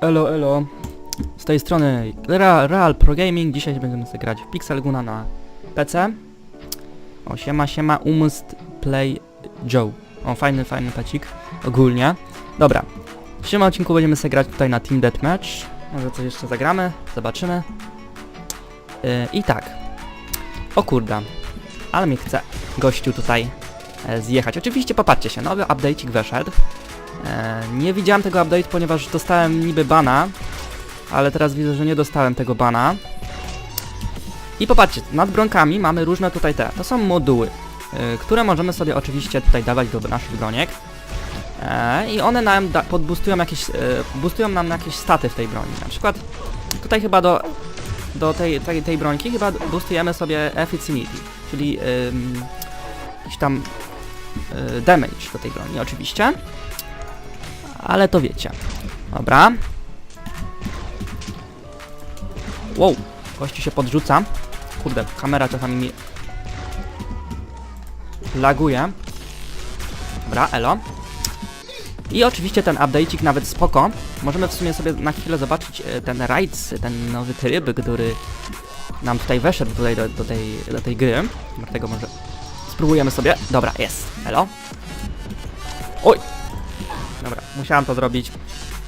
Elo, elo. Z tej strony Real, Real Pro Gaming. Dzisiaj będziemy sobie grać w Pixel Guna na PC. O, siema, siema, Umust Play Joe. O, fajny, fajny pacik. Ogólnie. Dobra. W tym odcinku będziemy sobie grać tutaj na Team Deathmatch. Może coś jeszcze zagramy, zobaczymy. Yy, I tak. O kurda. Ale mnie chce gościu tutaj e, zjechać. Oczywiście popatrzcie się, nowy update'ik weszedł. E, nie widziałem tego update, ponieważ dostałem niby bana, ale teraz widzę, że nie dostałem tego bana. I popatrzcie, nad bronkami mamy różne tutaj te, to są moduły, e, które możemy sobie oczywiście tutaj dawać do naszych broniek. E, I one nam podbustują jakieś, boostują nam jakieś staty w tej broni. Na przykład tutaj chyba do, do tej, tej, tej brońki chyba boostujemy sobie efficiency, czyli jakiś tam damage do tej broni oczywiście. Ale to wiecie. Dobra. Wow, gościu się podrzuca. Kurde, kamera czasami mi laguje. Dobra, elo. I oczywiście ten update'ik nawet spoko. Możemy w sumie sobie na chwilę zobaczyć e, ten raids, ten nowy tryb, który nam tutaj weszedł tutaj do, do, tej, do tej gry. Dlatego może spróbujemy sobie. Dobra, jest. Elo. Oj, Dobra, musiałem to zrobić.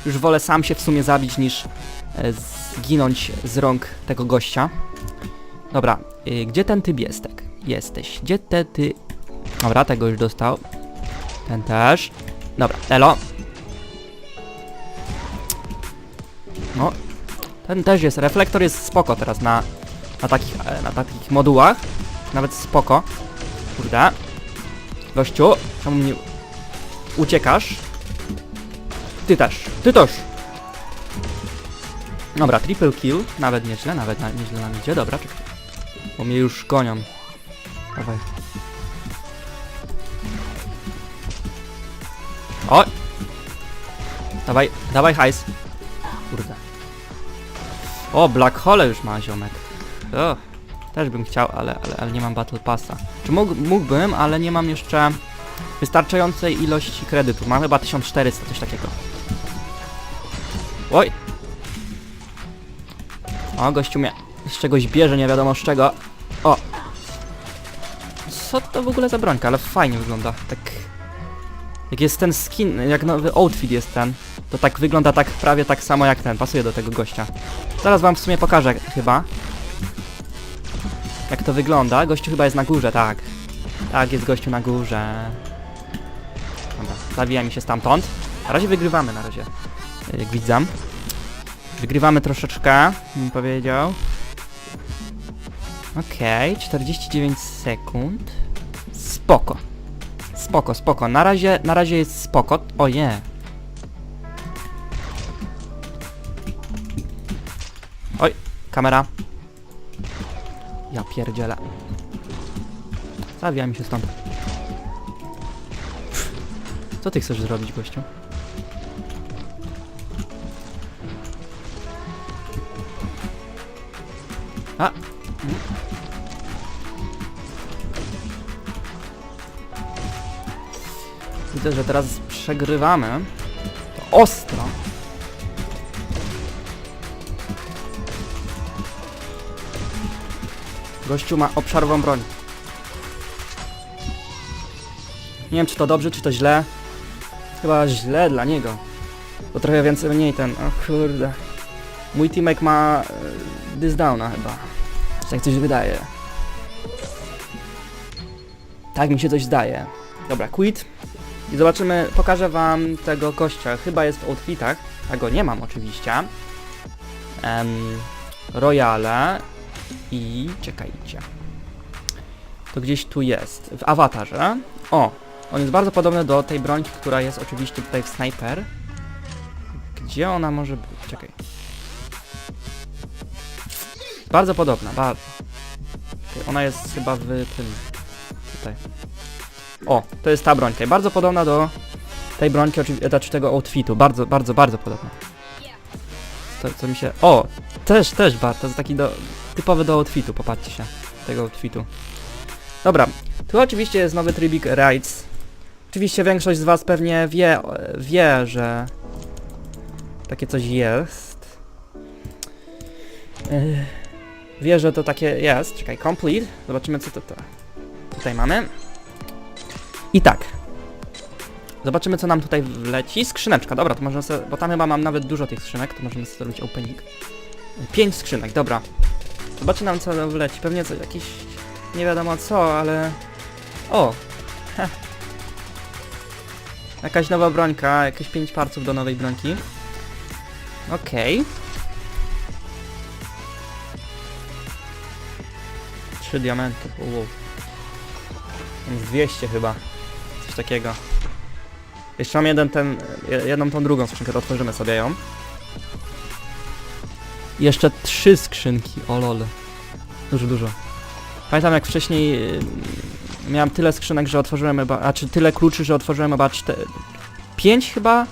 Już wolę sam się w sumie zabić niż e, zginąć z rąk tego gościa. Dobra, y, gdzie ten typ jestek? Jesteś. Gdzie te ty... Dobra, tego już dostał. Ten też. Dobra, elo. No, ten też jest. Reflektor jest spoko teraz na, na, takich, e, na takich modułach. Nawet spoko. Kurde. Gościu, czemu mnie uciekasz? Ty też, ty też. Dobra, triple kill, nawet nieźle, nawet na, nieźle nam idzie, dobra, czekaj. Bo mnie już gonią. Dawaj. Oj! Dawaj, dawaj hajs. Kurde. O, Black Hole już ma ziomek. O, też bym chciał, ale, ale, ale nie mam Battle Passa. Czy mógł, mógłbym, ale nie mam jeszcze wystarczającej ilości kredytów. Mam chyba 1400, coś takiego. Oj! O, gościu mnie z czegoś bierze, nie wiadomo z czego. O! Co to w ogóle za brońka? Ale fajnie wygląda. Tak... Jak jest ten skin, jak nowy outfit jest ten, to tak wygląda tak prawie tak samo jak ten. Pasuje do tego gościa. Zaraz wam w sumie pokażę chyba. Jak to wygląda. Gościu chyba jest na górze, tak. Tak, jest gościu na górze. Dobra, zawija mi się stamtąd. Na razie wygrywamy, na razie. Jak widzę. Wygrywamy troszeczkę, bym powiedział. Okej, 49 sekund. Spoko. Spoko, spoko. Na razie, na razie jest spoko. Oje. Oj, kamera. Ja pierdzielę. Zawija mi się stąd. Co ty chcesz zrobić, gościu? A! Widzę, że teraz przegrywamy. To ostro. Gościu ma obszarową broń. Nie wiem, czy to dobrze, czy to źle. Chyba źle dla niego. Bo trochę więcej mniej ten. O kurde. Mój teamek ma Disdowna chyba. Tak coś wydaje. Tak mi się coś zdaje. Dobra, quit. I zobaczymy, pokażę wam tego gościa. Chyba jest w outfitach. A go nie mam oczywiście. Um, Royale. I czekajcie. To gdzieś tu jest. W awatarze. O! On jest bardzo podobny do tej brońki, która jest oczywiście tutaj w Sniper. Gdzie ona może być? Czekaj. Bardzo podobna, bardzo. Ona jest chyba w tym. Tutaj. O, to jest ta brońka. Bardzo podobna do tej brońki, oczywiście, znaczy tego outfitu. Bardzo, bardzo, bardzo podobna. To, co mi się... O! Też, też bardzo. To jest taki do... typowy do outfitu, popatrzcie się. Tego outfitu. Dobra, tu oczywiście jest nowy trybik Raids. Oczywiście większość z was pewnie wie, wie, że takie coś jest. Yy, Wie, że to takie jest. Czekaj, complete. Zobaczymy co to, to tutaj mamy. I tak. Zobaczymy co nam tutaj wleci. Skrzyneczka, dobra, to możemy sobie, bo tam chyba mam nawet dużo tych skrzynek, to możemy sobie zrobić opening. Pięć skrzynek, dobra. Zobaczy nam co wleci. Pewnie co, jakiś nie wiadomo co, ale... O! Jakaś nowa brońka, jakieś pięć parców do nowej brońki. Okej. Trzy diamenty, wow. Mam z 200 chyba. Coś takiego. Jeszcze mam jeden ten, je- jedną tą drugą skrzynkę, to otworzymy sobie ją. Jeszcze trzy skrzynki, o lol. Dużo, dużo. Pamiętam jak wcześniej yy, miałem tyle skrzynek, że otworzyłem chyba, a czy tyle kluczy, że otworzyłem chyba czte, pięć chyba?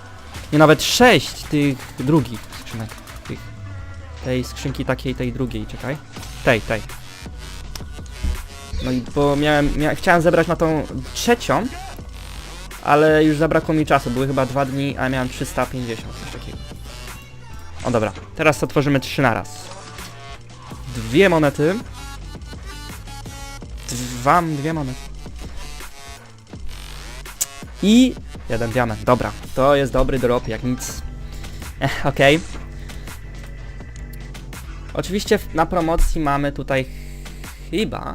Nie, nawet sześć tych drugich skrzynek. Tych, tej skrzynki takiej, tej drugiej, czekaj. Tej, tej. No i bo miałem, mia chciałem zebrać na tą trzecią, ale już zabrakło mi czasu, były chyba dwa dni, a miałem 350, coś takiego. O dobra, teraz otworzymy trzy na raz. Dwie monety. Dwa, dwie monety. I jeden diament, dobra. To jest dobry drop, jak nic. Ech, Okej. Oczywiście w- na promocji mamy tutaj chyba...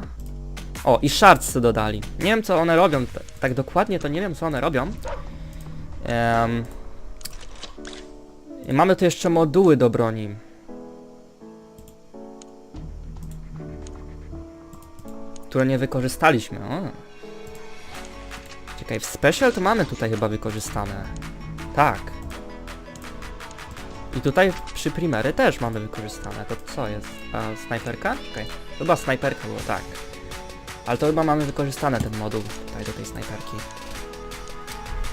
O, i shards dodali. Nie wiem co one robią, tak dokładnie to nie wiem co one robią. I mamy tu jeszcze moduły do broni. Które nie wykorzystaliśmy. O. Czekaj, w special to mamy tutaj chyba wykorzystane. Tak. I tutaj przy primery też mamy wykorzystane. To co jest? A, snajperka? Czekaj. Chyba snajperka było, tak. Ale to chyba mamy wykorzystane ten moduł tutaj do tej snajperki.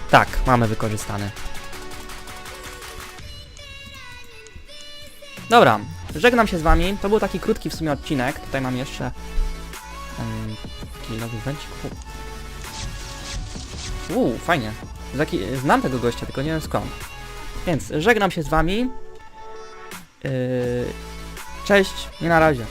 Tak, mamy wykorzystany. Dobra, żegnam się z wami. To był taki krótki w sumie odcinek. Tutaj mam jeszcze um, taki nowy węcik. Uuu, fajnie. Znam tego gościa, tylko nie wiem skąd. Więc żegnam się z wami. Yy, cześć i na razie.